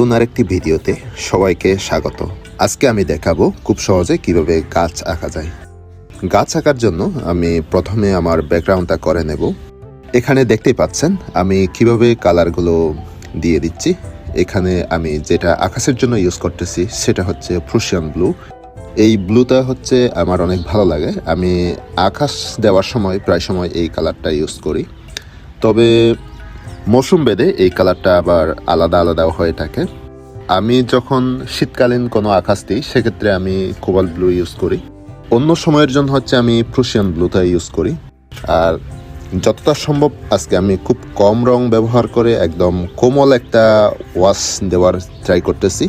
নতুন আরেকটি ভিডিওতে সবাইকে স্বাগত। আজকে আমি দেখাবো খুব সহজে কীভাবে গাছ আঁকা যায়। গাছ আঁকার জন্য আমি প্রথমে আমার ব্যাকগ্রাউন্ডটা করে নেব। এখানে দেখতেই পাচ্ছেন, আমি কীভাবে কালারগুলো দিয়ে দিচ্ছি। এখানে আমি যেটা আকাশের জন্য ইউজ করতেছি, সেটা হচ্ছে ফ্রুশিয়ান ব্লু এই ব্লুটা হচ্ছে আমার অনেক ভালো লাগে। আমি আকাশ দেওয়ার সময়, প্রায় সময় এই কালারটা ইউজ করি। তবে মৌসুম বেদে এই কালারটা আবার আলাদা আলাদা হয়ে থাকে। আমি যখন শীতকালীন কোনো আকাশ দিই, সেক্ষেত্রে আমি কোবাল ব্লু ইউজ করি। অন্য সময়ের জন্য হচ্ছে আমি প্রুশিয়ান ব্লুটা ইউজ করি। আর যতটা সম্ভব আজকে আমি খুব কম রং ব্যবহার করে একদম কোমল একটা ওয়াশ দেওয়ার ট্রাই করতেছি।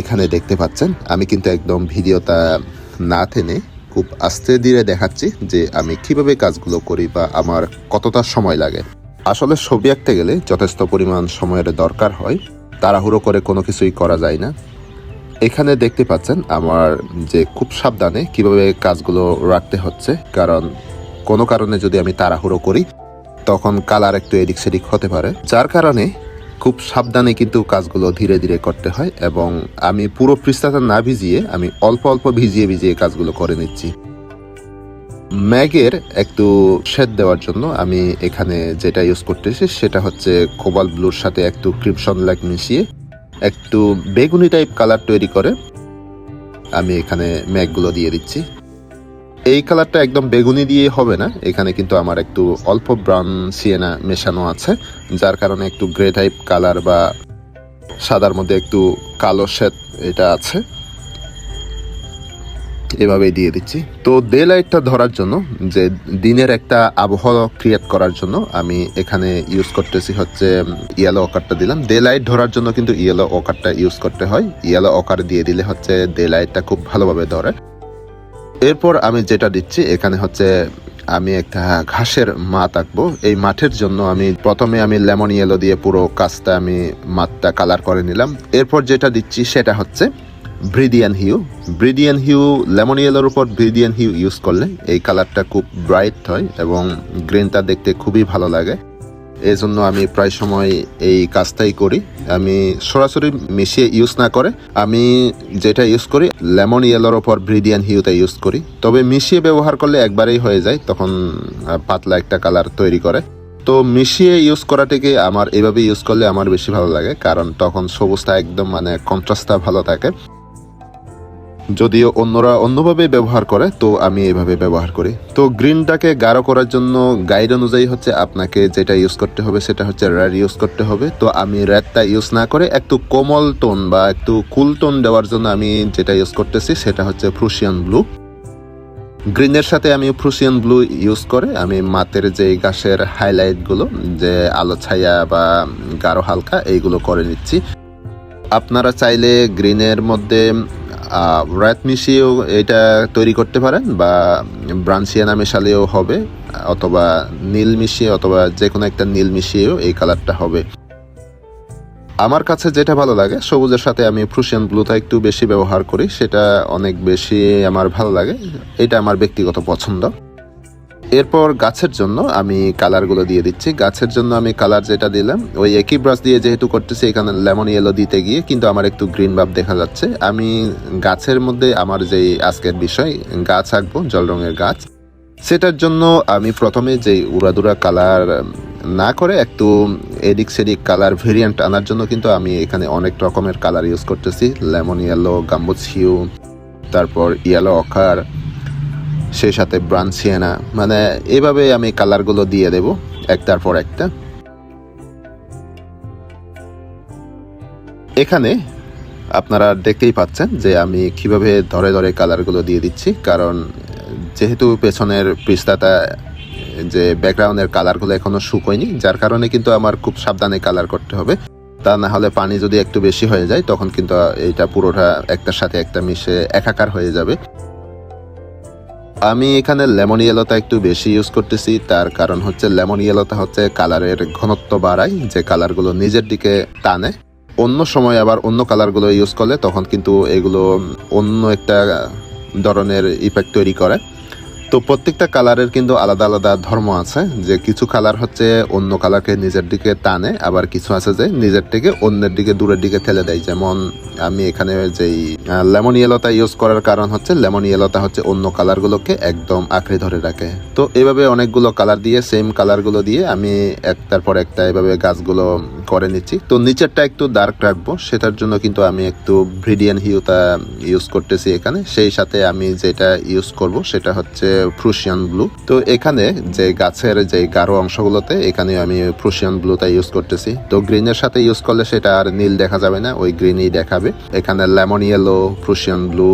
এখানে দেখতে পাচ্ছেন, আমি কিন্তু একদম ভিডিওটা না টেনে খুব আস্তে ধীরে দেখাচ্ছি যে আমি কীভাবে কাজগুলো করি বা আমার কতটা সময় লাগে। আসলে ছবি আঁকতে গেলে যথেষ্ট পরিমাণ সময়ের দরকার হয়। তাড়াহুড়ো করে কোনো কিছুই করা যায় না। এখানে দেখতে পাচ্ছেন আমার যে খুব সাবধানে কীভাবে কাজগুলো রাখতে হচ্ছে। কারণ কোনো কারণে যদি আমি তাড়াহুড়ো করি, তখন কালার একটু এদিক সেদিক হতে পারে। যার কারণে খুব সাবধানে কিন্তু কাজগুলো ধীরে ধীরে করতে হয় এবং আমি পুরো পৃষ্ঠাটা না ভিজিয়ে আমি অল্প অল্প ভিজিয়ে ভিজিয়ে কাজগুলো করে নিচ্ছি। ম্যাগের একটু শেড দেওয়ার জন্য আমি এখানে যেটা ইউজ করতেছি সেটা হচ্ছে কোবাল ব্লুর সাথে একটু ক্রিপশন লাইক মিশিয়ে একটু বেগুনি টাইপ কালার তৈরি করে আমি এখানে ম্যাগগুলো দিয়ে দিচ্ছি। এই কালারটা একদম বেগুনি দিয়ে হবে না, এখানে কিন্তু আমার একটু অল্প ব্রাউন সিয়েনা মেশানো আছে, যার কারণে একটু গ্রে টাইপ কালার বা সাদার মধ্যে একটু কালো শেড এটা আছে। এভাবেই দিয়ে দিচ্ছি। তো ডে লাইটটা ধরার জন্য, যে দিনের একটা আবহাওয়া ক্রিয়েট করার জন্য আমি এখানে ইউজ করতেছি হচ্ছে ইয়েলো অকারটা দিলাম। ডে লাইট ধরার জন্য কিন্তু ইয়েলো অকারটা ইউজ করতে হয়। ইয়েলো অকার দিয়ে দিলে হচ্ছে ডে লাইটটা খুব ভালোভাবে ধরে। এরপর আমি যেটা দিচ্ছি, এখানে হচ্ছে আমি একটা ঘাসের মাঠ আঁকবো। এই মাঠের জন্য আমি প্রথমে আমি লেমন ইয়েলো দিয়ে পুরো কাজটা আমি মাঠটা কালার করে নিলাম। এরপর যেটা দিচ্ছি, সেটা হচ্ছে viridian hue viridian hue lemon ইয়েলোর উপর ব্রিডিয়ান হিউ ইউজ করলে এই কালারটা খুব ব্রাইট হয় এবং গ্রিনটা দেখতে খুবই ভালো লাগে। এই জন্য আমি প্রায় সময় এই কাজটাই করি। আমি সরাসরি মিশিয়ে ইউজ না করে, আমি যেটা ইউজ করি লেমন ইয়েলোর ওপর ব্রিডিয়ান হিউটা ইউজ করি। তবে মিশিয়ে ব্যবহার করলে একবারেই হয়ে যায়, তখন পাতলা একটা কালার তৈরি করে। তো মিশিয়ে ইউজ করাটাকে আমার এভাবে ইউজ করলে আমার বেশি ভালো লাগে, কারণ তখন সবুজটা একদম মানে কন্ট্রাস্টটা ভালো থাকে। যদিও অন্যরা অন্যভাবে ব্যবহার করে, তো আমি এভাবে ব্যবহার করি। তো গ্রিনটাকে গাঢ় করার জন্য গাইড অনুযায়ী হচ্ছে আপনাকে যেটা ইউজ করতে হবে সেটা হচ্ছে রেড ইউজ করতে হবে। তো আমি রেডটা ইউজ না করে একটু কোমল টোন বা একটু কুল টোন দেওয়ার জন্য আমি যেটা ইউজ করতেছি সেটা হচ্ছে ফ্রুশিয়ান ব্লু গ্রিনের সাথে আমি ফ্রুশিয়ান ব্লু ইউজ করে আমি মাতের যে গাছের হাইলাইটগুলো যে আলো ছায়া বা গাঢ় হালকা, এইগুলো করে নিচ্ছি। আপনারা চাইলে গ্রিনের মধ্যে রেড মিশিয়েও এটা তৈরি করতে পারেন বা ব্রাঞ্চিয়ানা মেশালেও হবে, অথবা নীল মিশিয়ে অথবা যে কোনো একটা নীল মিশিয়েও এই কালারটা হবে। আমার কাছে যেটা ভালো লাগে, সবুজের সাথে আমি ফ্রুশিয়ান ব্লুটা একটু বেশি ব্যবহার করি, সেটা অনেক বেশি আমার ভালো লাগে, এটা আমার ব্যক্তিগত পছন্দ। এরপর গাছের জন্য আমি কালারগুলো দিয়ে দিচ্ছি। গাছের জন্য আমি কালার যেটা দিলাম, ওই একই ব্রাশ দিয়ে যেহেতু করতেছি, এখানে লেমন ইয়েলো দিতে গিয়ে কিন্তু আমার একটু গ্রিন ভাব দেখা যাচ্ছে। আমি গাছের মধ্যে আমার যেই আজকের বিষয়, গাছ আঁকবো, জল রঙের গাছ, সেটার জন্য আমি প্রথমে যে উড়াদুরা কালার না করে একটু এদিক সেদিক কালার ভেরিয়েন্ট আনার জন্য কিন্তু আমি এখানে অনেক রকমের কালার ইউজ করতেছি। লেমন ইয়েলো গাম্বুজ হিউ তারপর ইয়েলো অকার সেই সাথে ব্রাঞ্চিয়ানা মানে এভাবে আমি কালারগুলো দিয়ে দেব, একটার পর একটা। এখানে আপনারা দেখতেই পাচ্ছেন যে আমি কীভাবে ধরে ধরে কালারগুলো দিয়ে দিচ্ছি, কারণ যেহেতু পেছনের পৃষ্ঠাটা, যে ব্যাকগ্রাউন্ডের কালারগুলো এখনও শুকোয়নি যার কারণে কিন্তু আমার খুব সাবধানে কালার করতে হবে। তা না হলে পানি যদি একটু বেশি হয়ে যায়, তখন কিন্তু এইটা পুরোটা একটার সাথে একটা মিশে একাকার হয়ে যাবে। আমি এখানে লেমন ইয়েলোটা একটু বেশি ইউজ করতেছি। তার কারণ হচ্ছে লেমন ইয়েলোটা হচ্ছে কালারের ঘনত্ব বাড়ায়, যে কালারগুলো নিজের দিকে টানে। অন্য সময় আবার অন্য কালারগুলো ইউজ করলে তখন কিন্তু এগুলো অন্য একটা ধরনের ইফেক্ট তৈরি করে। তো প্রত্যেকটা কালারের কিন্তু আলাদা আলাদা ধর্ম আছে। যে কিছু কালার হচ্ছে অন্য কালারকে নিজের দিকে টানে, আবার কিছু আছে যে নিজের থেকে অন্যের দিকে দূরের দিকে ঠেলে দেয়। যেমন আমি এখানে যেই লেমন ইয়েলোটা ইউজ করার কারণ হচ্ছে লেমন ইয়েলোটা হচ্ছে অন্য কালারগুলোকে একদম আঁকড়ে ধরে রাখে। তো এভাবে অনেকগুলো কালার দিয়ে সেম কালারগুলো দিয়ে আমি একটার পর একটা এভাবে গাছগুলো করে নিচ্ছি। তো নিচেরটা একটু ডার্ক রাখব, সেটার জন্য কিন্তু আমি একটু ব্রিডিয়ান হিউটা ইউজ করতেছি এখানে। সেই সাথে আমি যেটা ইউজ করব সেটা হচ্ছে প্রুশিয়ান ব্লু তো এখানে যে গাছের যে গাঢ় অংশগুলোতে এখানে আমি প্রুশিয়ান ব্লুটা ইউজ করতেছি। তো গ্রিনের সাথে ইউজ করলে সেটা আর নীল দেখা যাবে না, ওই গ্রিনই দেখাবে। এখানে lemon yellow Prussian blue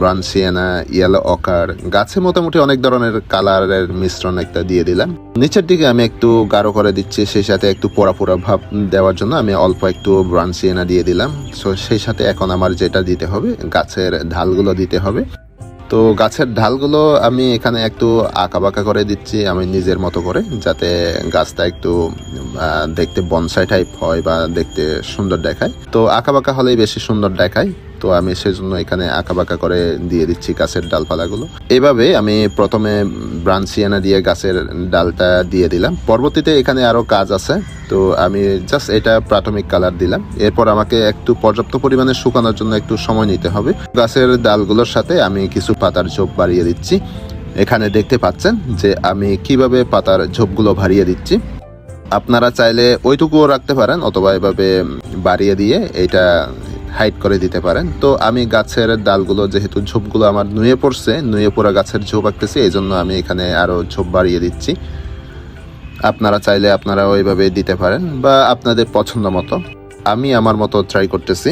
ব্রানসিয়ানা yellow ochre গাছে মোটামুটি অনেক ধরনের কালারের মিশ্রণ একটা দিয়ে দিলাম। নিচের দিকে আমি একটু গাঢ় করে দিচ্ছি, সেই সাথে একটু পোড়া পোড়া ভাব দেওয়ার জন্য আমি অল্প একটু ব্রানসিয়ানা দিয়ে দিলাম। সো সেই সাথে এখন আমার যেটা দিতে হবে, গাছের ঢালগুলো দিতে হবে। তো গাছের ঢালগুলো আমি এখানে একটু বাঁকা করে দিচ্ছি আমি নিজের মতো করে, যাতে গাছটা একটু দেখতে বনসাই টাইপ হয় বা দেখতে সুন্দর দেখায়। তো বাঁকা হলেই বেশি সুন্দর দেখায়। তো আমি সেজন্য এখানে আঁকা বাঁকা করে দিয়ে দিচ্ছি গাছের ডালপালাগুলো। এভাবে আমি প্রথমে ব্রাঞ্চিয়ানা দিয়ে গাছের ডালটা দিয়ে দিলাম। পরবর্তীতে এখানে আরও কাজ আছে। তো আমি জাস্ট এটা প্রাথমিক কালার দিলাম। এরপর আমাকে একটু পর্যাপ্ত পরিমাণে শুকানোর জন্য একটু সময় নিতে হবে। গাছের ডালগুলোর সাথে আমি কিছু পাতার ঝোপ বাড়িয়ে দিচ্ছি। এখানে দেখতে পাচ্ছেন যে আমি কীভাবে পাতার ঝোপগুলো বাড়িয়ে দিচ্ছি। আপনারা চাইলে ওইটুকুও রাখতে পারেন অথবা এভাবে বাড়িয়ে দিয়ে এটা হাইট করে দিতে পারেন। তো আমি গাছের ডালগুলো, যেহেতু ঝোপগুলো আমার নুয়ে পড়ছে, নুয়ে পড়া গাছের ঝোপ আঁকতেছে এই জন্য আমি এখানে আরও ঝোপ বাড়িয়ে দিচ্ছি। আপনারা চাইলে আপনারা ওইভাবে দিতে পারেন বা আপনাদের পছন্দ মতো। আমি আমার মতো ট্রাই করতেছি।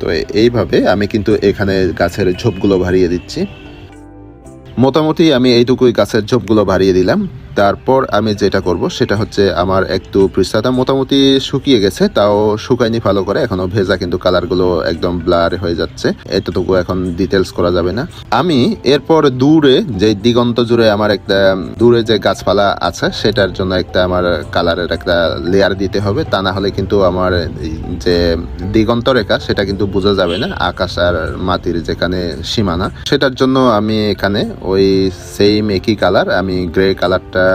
তো এইভাবে আমি কিন্তু এখানে গাছের ঝোপগুলো বাড়িয়ে দিচ্ছি। মোটামুটি আমি এইটুকুই গাছের ঝোপগুলো বাড়িয়ে দিলাম। তারপর আমি যেটা করব সেটা হচ্ছে আমার একটু পৃষ্ঠাটা মোটামুটি শুকিয়ে গেছে, তাও শুকায়নি ভালো করে, এখনও ভেজা কিন্তু কালারগুলো একদম ব্লার হয়ে যাচ্ছে, এতটুকু এখন ডিটেলস করা যাবে না। আমি এরপর দূরে যে দিগন্ত জুড়ে আমার একটা, দূরে যে গাছপালা আছে, সেটার জন্য একটা আমার কালারের একটা লেয়ার দিতে হবে, তা না হলে কিন্তু আমার যে দিগন্ত রেখা, সেটা কিন্তু বোঝা যাবে না, আকাশ আর মাটির যেখানে সীমানা। সেটার জন্য আমি এখানে ওই সেম একই কালার আমি গ্রে কালারটা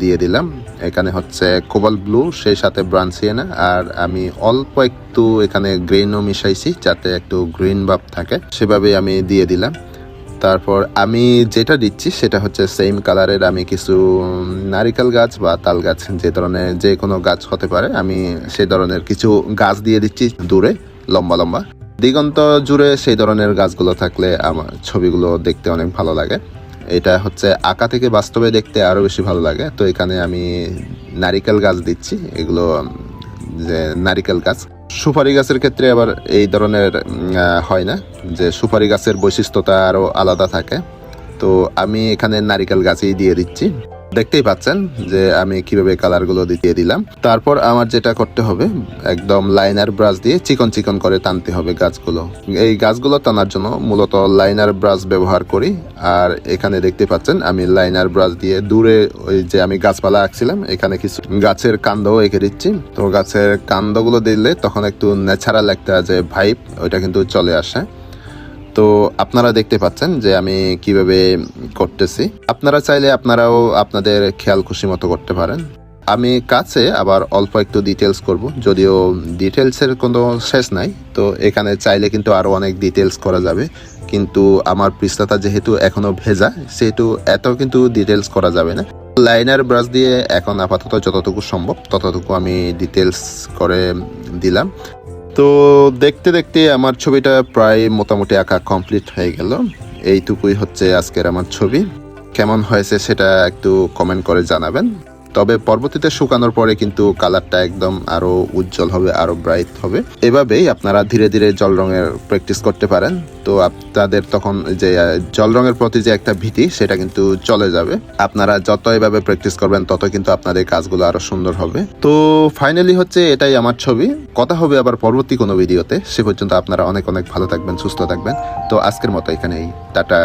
দিয়ে দিলাম। এখানে হচ্ছে কোবাল ব্লু, সেই সাথে ব্রান্সিয়ানা আর আমি অল্প একটু এখানে গ্রিনও মিশাইছি যাতে একটু গ্রিন ভাব থাকে সেভাবে আমি দিয়ে দিলাম। তারপর আমি যেটা দিচ্ছি সেটা হচ্ছে সেম কালারের আমি কিছু নারিকেল গাছ বা তাল গাছ, যে ধরনের যে কোনো গাছ হতে পারে, আমি সেই ধরনের কিছু গাছ দিয়ে দিচ্ছি দূরে, লম্বা লম্বা। দিগন্ত জুড়ে সেই ধরনের গাছগুলো থাকলে আমার ছবিগুলো দেখতে অনেক ভালো লাগে। এটা হচ্ছে আঁকা থেকে বাস্তবে দেখতে আরও বেশি ভালো লাগে। তো এখানে আমি নারিকেল গাছ দিচ্ছি। এগুলো যে নারিকেল গাছ। সুপারি গাছের ক্ষেত্রে আবার এই ধরনের হয় না যে সুপারি গাছের বৈশিষ্ট্যতা আরও আলাদা থাকে। তো আমি এখানে নারিকেল গাছেই দিয়ে দিচ্ছি। দেখতেই পাচ্ছেন যে আমি কীভাবে কালারগুলো দিয়ে দিলাম। তারপর আমার যেটা করতে হবে, একদম লাইনার ব্রাশ দিয়ে চিকন চিকন করে টানতে হবে গাছগুলো। এই গাছগুলো টানার জন্য মূলত লাইনার ব্রাশ ব্যবহার করি। আর এখানে দেখতে পাচ্ছেন, আমি লাইনার ব্রাশ দিয়ে দূরে ওই যে আমি গাছপালা আঁকছিলাম, এখানে কিছু গাছের কাণ্ডও এঁকে দিচ্ছি। তো গাছের কাণ্ডগুলো দিলে তখন একটু ন্যাচারাল একটা যে ভাইব ওইটা কিন্তু চলে আসে। তো আপনারা দেখতে পাচ্ছেন যে আমি কীভাবে করতেছি। আপনারা চাইলে আপনারাও আপনাদের খেয়াল খুশি মতো করতে পারেন। আমি কাছে আবার অল্প একটু ডিটেলস করব, যদিও ডিটেলসের কোনো শেষ নাই। তো এখানে চাইলে কিন্তু আরও অনেক ডিটেলস করা যাবে। কিন্তু আমার পৃষ্ঠাটা যেহেতু এখনও ভেজা, সেহেতু এত কিন্তু ডিটেলস করা যাবে না। লাইনার ব্রাশ দিয়ে এখন আপাতত যতটুকু সম্ভব, ততটুকু আমি ডিটেলস করে দিলাম। তো দেখতে দেখতে আমার ছবিটা প্রায় মোটামুটি আঁকা কমপ্লিট হয়ে গেল। এইটুকুই হচ্ছে আজকের আমার ছবি। কেমন হয়েছে সেটা একটু কমেন্ট করে জানাবেন। তবে পরবর্তীতে শুকানোর পরে কিন্তু কালারটা একদম আরও উজ্জ্বল হবে, আরও ব্রাইট হবে। এভাবেই আপনারা ধীরে ধীরে জল রঙের প্র্যাকটিস করতে পারেন। তো আপনাদের তখন যে জল রঙের প্রতি যে একটা ভীতি, সেটা কিন্তু চলে যাবে। আপনারা যত এভাবে প্র্যাকটিস করবেন, তত কিন্তু আপনাদের কাজগুলো আরও সুন্দর হবে। তো ফাইনালি হচ্ছে এটাই আমার ছবি। কথা হবে আবার পরবর্তী কোনো ভিডিওতে। সে পর্যন্ত আপনারা অনেক অনেক ভালো থাকবেন, সুস্থ থাকবেন। তো আজকের মতো এখানেই। টাটা।